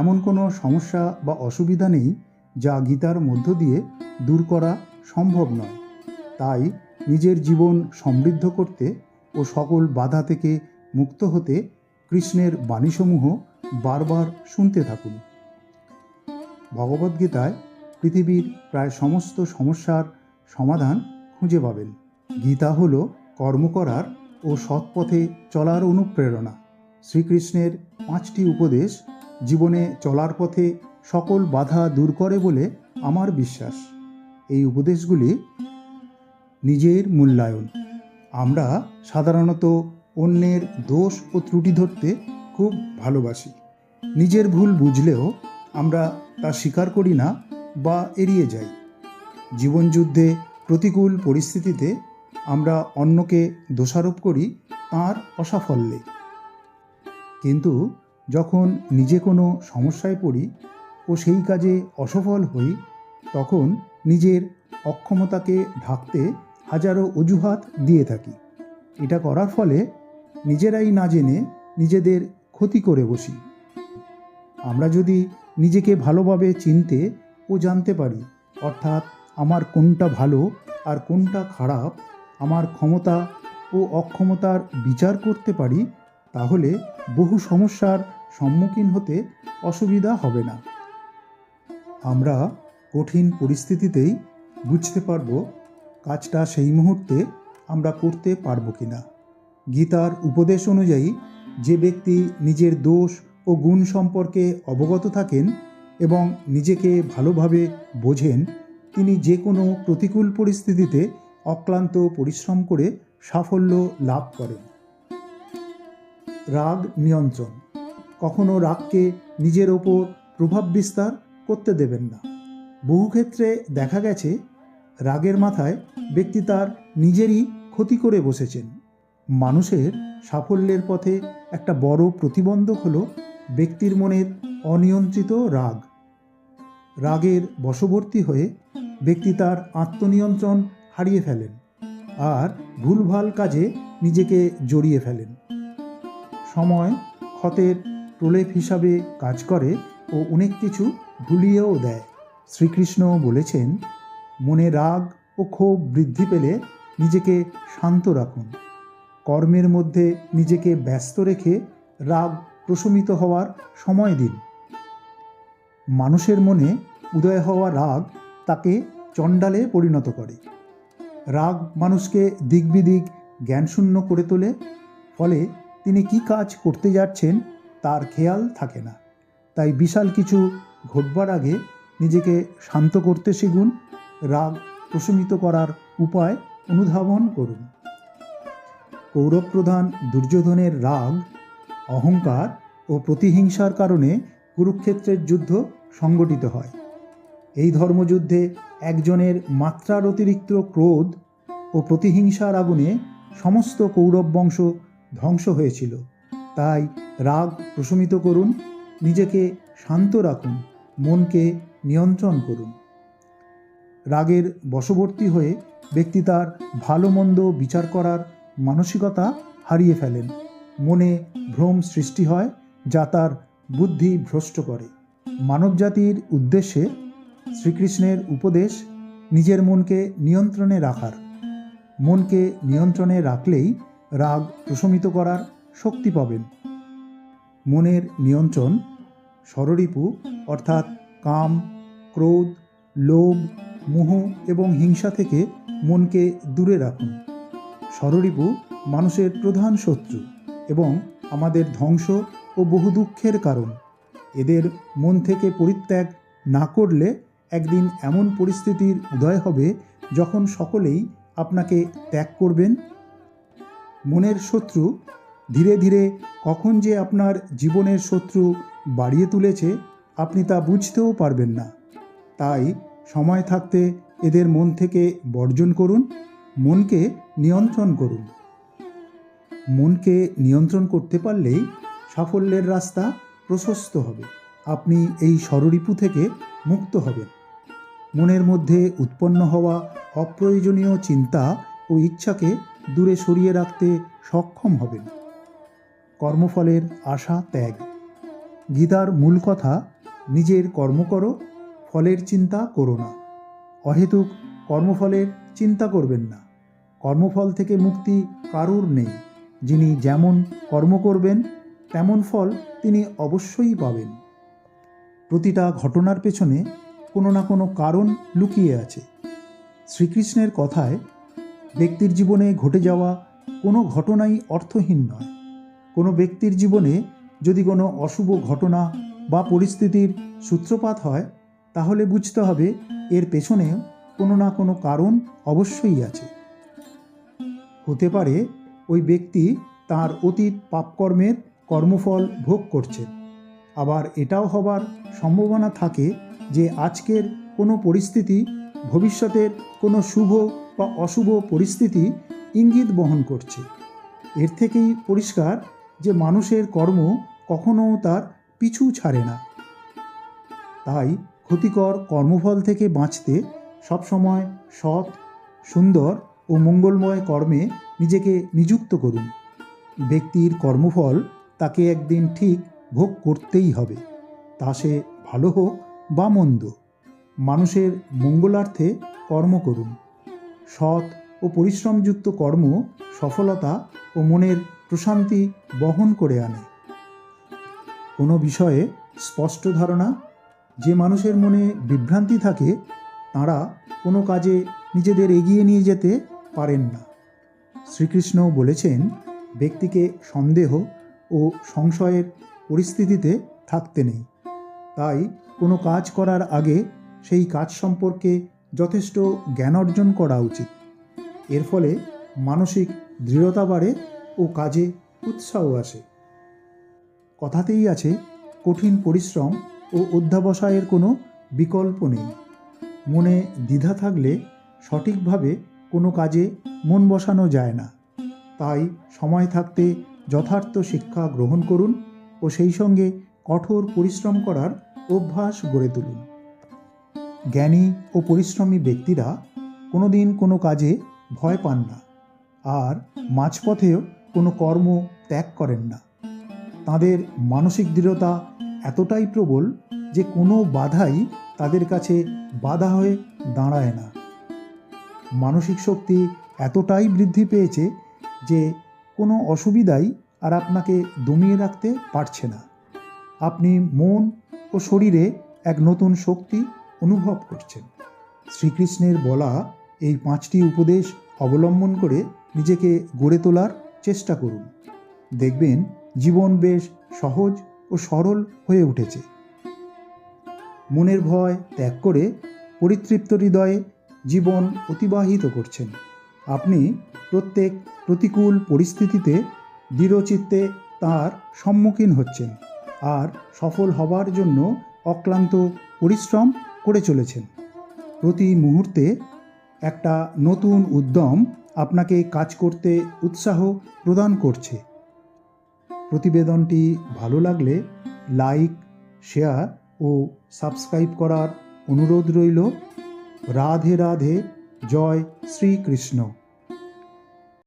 এমন কোনো সমস্যা বা অসুবিধা নেই যা গীতার মধ্য দিয়ে দূর করা সম্ভব নয়। তাই নিজের জীবন সমৃদ্ধ করতে ও সকল বাধা থেকে মুক্ত হতে কৃষ্ণের বাণীসমূহ বারবার শুনতে থাকুন। ভগবদ্গীতায় পৃথিবীর প্রায় সমস্ত সমস্যার সমাধান খুঁজে পাবেন। গীতা হল কর্ম করার ও সৎপথে চলার অনুপ্রেরণা। শ্রীকৃষ্ণের পাঁচটি উপদেশ জীবনে চলার পথে সকল বাধা দূর করে বলে আমার বিশ্বাস। এই উপদেশগুলি নিজের মূল্যায়ন। আমরা সাধারণত অন্যের দোষ ও ত্রুটি ধরতে খুব ভালোবাসি। নিজের ভুল বুঝলেও আমরা তা স্বীকার করি না বা এড়িয়ে যাই। জীবনযুদ্ধে প্রতিকূল পরিস্থিতিতে আমরা অন্যকে দোষারোপ করি তাঁর অসাফল্যে। কিন্তু যখন নিজে কোনো সমস্যায় পড়ি ও সেই কাজে অসফল হই, তখন নিজের অক্ষমতাকে ঢাকতে হাজারো অজুহাত দিয়ে থাকি। এটা করার ফলে নিজেরাই না জেনে নিজেদের ক্ষতি করে বসি। আমরা যদি নিজেকে ভালোভাবে চিনতে ও জানতে পারি, অর্থাৎ আমার কোনটা ভালো আর কোনটা খারাপ, আমার ক্ষমতা ও অক্ষমতার বিচার করতে পারি, তাহলে বহু সমস্যার সম্মুখীন হতে অসুবিধা হবে না। আমরা কঠিন পরিস্থিতিতেই বুঝতে পারব কাজটা সেই মুহূর্তে আমরা করতে পারব কি না গীতার উপদেশ অনুযায়ী যে ব্যক্তি নিজের দোষ ও গুণ সম্পর্কে অবগত থাকেন এবং নিজেকে ভালোভাবে বোঝেন, তিনি যে কোনো প্রতিকূল পরিস্থিতিতে অক্লান্ত পরিশ্রম করে সাফল্য লাভ করেন। রাগ নিয়ন্ত্রণ কখনো রাগকে নিজের ওপর প্রভাব বিস্তার করতে দেবেন না। বহু ক্ষেত্রে দেখা গেছে, রাগের মাথায় ব্যক্তি তার নিজেরই ক্ষতি করে বসেছেন। মানুষের সাফল্যের পথে একটা বড় প্রতিবন্ধক হলো ব্যক্তির মনের অনিয়ন্ত্রিত রাগ। রাগের বশবর্তী হয়ে ব্যক্তি তার আত্মনিয়ন্ত্রণ হারিয়ে ফেলেন আর ভুলভাল কাজে নিজেকে জড়িয়ে ফেলেন। সময় ক্ষতের প্রলেপ হিসাবে কাজ করে ও অনেক কিছু ভুলিয়েও দেয়। শ্রীকৃষ্ণ বলেছেন, মনে রাগ ও ক্ষোভ বৃদ্ধি পেলে নিজেকে শান্ত রাখুন। কর্মের মধ্যে নিজেকে ব্যস্ত রেখে রাগ প্রশমিত হওয়ার সময় দিন। মানুষের মনে উদয় হওয়া রাগ তাকে চণ্ডালে পরিণত করে। রাগ মানুষকে দিকবিদিক জ্ঞানশূন্য করে তোলে, ফলে তিনি কি কাজ করতে যাচ্ছেন তার খেয়াল থাকে না। তাই বিশাল কিছু ঘটবার আগে নিজেকে শান্ত করতে শিখুন, রাগ প্রশমিত করার উপায় অনুধাবন করুন। কৌরবপ্রধান দুর্যোধনের রাগ, অহংকার ও প্রতিহিংসার কারণে কুরুক্ষেত্রের যুদ্ধ সংগঠিত হয়। এই ধর্মযুদ্ধে একজনের মাত্রার অতিরিক্ত ক্রোধ ও প্রতিহিংসার আগুনে সমস্ত কৌরব বংশ ধ্বংস হয়েছিল। তাই রাগ প্রশমিত করুন, নিজেকে শান্ত রাখুন, মনকে নিয়ন্ত্রণ করুন। রাগের বশবর্তী হয়ে ব্যক্তি তার ভালো মন্দ বিচার করার মানসিকতা হারিয়ে ফেলেন। মনে ভ্রম সৃষ্টি হয়, যা তার বুদ্ধি ভ্রষ্ট করে। মানবজাতির উদ্দেশ্যে শ্রীকৃষ্ণের উপদেশ নিজের মনকে নিয়ন্ত্রণে রাখার। মনকে নিয়ন্ত্রণে রাখলেই রাগ প্রশমিত করার শক্তি পাবেন। মনের নিয়ন্ত্রণ ষড়রিপু অর্থাৎ কাম, ক্রোধ, লোভ, মোহ এবং হিংসা থেকে মনকে দূরে রাখুন। ষড়রিপু মানুষের প্রধান শত্রু এবং আমাদের ধ্বংস ও বহু দুঃখের কারণ। এদের মন থেকে পরিত্যাগ না করলে একদিন এমন পরিস্থিতির উদয় হবে যখন সকলেই আপনাকে ত্যাগ করবেন। মনের শত্রু ধীরে ধীরে কখন যে আপনার জীবনের শত্রু বাড়িয়ে তুলেছে, আপনি তা বুঝতেও পারবেন না। তাই সময় থাকতে এদের মন থেকে বর্জন করুন, মনকে নিয়ন্ত্রণ করুন। মনকে নিয়ন্ত্রণ করতে পারলেই সাফল্যের রাস্তা প্রশস্ত হবে। আপনি এই ষড়রিপু থেকে মুক্ত হবেন। মনের মধ্যে উৎপন্ন হওয়া অপ্রয়োজনীয় চিন্তা ও ইচ্ছাকে দূরে সরিয়ে রাখতে সক্ষম হবেন। কর্মফলের আশা ত্যাগ। গীতার মূল কথা, নিজের কর্ম করো, ফলের চিন্তা করো না। অহেতুক কর্মফলের চিন্তা করবেন না। কর্মফল থেকে মুক্তি কারুর নেই। যিনি যেমন কর্ম করবেন, তেমন ফল তিনি অবশ্যই পাবেন। প্রতিটা ঘটনার পেছনে কোনো না কোনো কারণ লুকিয়ে আছে। শ্রীকৃষ্ণের কথায় ব্যক্তির জীবনে ঘটে যাওয়া কোনো ঘটনাই অর্থহীন নয়। কোনো ব্যক্তির জীবনে যদি কোনো অশুভ ঘটনা বা পরিস্থিতির সূত্রপাত হয়, তাহলে বুঝতে হবে এর পেছনে কোনো না কোনো কারণ অবশ্যই আছে। হতে পারে ওই ব্যক্তি তার অতীত পাপকর্মের কর্মফল ভোগ করছে। আবার এটাও হবার সম্ভাবনা থাকে যে আজকের কোনো পরিস্থিতি ভবিষ্যতের কোনো শুভ বা অশুভ পরিস্থিতি ইঙ্গিত বহন করছে। এর থেকেই পরিষ্কার যে মানুষের কর্ম কখনো তার পিছু ছাড়ে না। তাই ক্ষতিকর কর্মফল থেকে বাঁচতে সবসময় সৎ, সুন্দর ও মঙ্গলময় কর্মে নিজেকে নিযুক্ত করুন। ব্যক্তির কর্মফল তাকে একদিন ঠিক ভোগ করতেই হবে। তা সে ভালো হোক বা মন্দ, মানুষের মঙ্গলার্থে কর্ম করুন। সৎ ও পরিশ্রমযুক্ত কর্ম সফলতা ও মনের প্রশান্তি বহন করে আনে। কোনো বিষয়ে স্পষ্ট ধারণা? যে মানুষের মনে বিভ্রান্তি থাকে, তাঁরা কোনো কাজে নিজেদের এগিয়ে নিয়ে যেতে পারেন না। শ্রীকৃষ্ণ বলেছেন, ব্যক্তিকে সন্দেহ ও সংশয়ের পরিস্থিতিতে থাকতে নেই। তাই কোনো কাজ করার আগে সেই কাজ সম্পর্কে যথেষ্ট জ্ঞান অর্জন করা উচিত। এর ফলে মানসিক দৃঢ়তা বাড়ে ও কাজে উৎসাহ আসে। কথাতেই আছে, কঠিন পরিশ্রম ও অধ্যাবসায়ের কোনো বিকল্প নেই। মনে দ্বিধা থাকলে সঠিকভাবে কোনো কাজে মন বসানো যায় না। তাই সময় থাকতে যথার্থ শিক্ষা গ্রহণ করুন ও সেই সঙ্গে কঠোর পরিশ্রম করার অভ্যাস গড়ে তুলুন। জ্ঞানী ও পরিশ্রমী ব্যক্তিরা কোনোদিন কোনো কাজে ভয় পান না। আর মাঝপথেও কোনো কর্ম ত্যাগ করেন না। তাদের মানসিক দৃঢ়তা এতটাই প্রবল যে কোনো বাধাই তাদের কাছে বাধা হয়ে দাঁড়ায় না। মানসিক শক্তি এতটাই বৃদ্ধি পেয়েছে যে কোনো অসুবিধাই আর আপনাকে দমিয়ে রাখতে পারছে না। আপনি মন ও শরীরে এক নতুন শক্তি অনুভব করছেন। শ্রীকৃষ্ণের বলা এই পাঁচটি উপদেশ অবলম্বন করে নিজেকে গড়ে তোলার চেষ্টা করুন। দেখবেন জীবন বেশ সহজ ও সরল হয়ে উঠেছে। মনের ভয় ত্যাগ করে পরিতৃপ্ত হৃদয়ে জীবন অতিবাহিত করছেন। আপনি প্রত্যেক প্রতিকূল পরিস্থিতিতে দৃঢ়চিত্তে তার সম্মুখীন হচ্ছেন আর সফল হবার জন্য অক্লান্ত পরিশ্রম করে চলেছেন। প্রতি মুহূর্তে একটা নতুন উদ্যম আপনাকে কাজ করতে উৎসাহ প্রদান করছে। প্রতিবেদনটি ভালো লাগলে লাইক, শেয়ার ও সাবস্ক্রাইব করার অনুরোধ রইল। রাধে রাধে, জয় শ্রীকৃষ্ণ।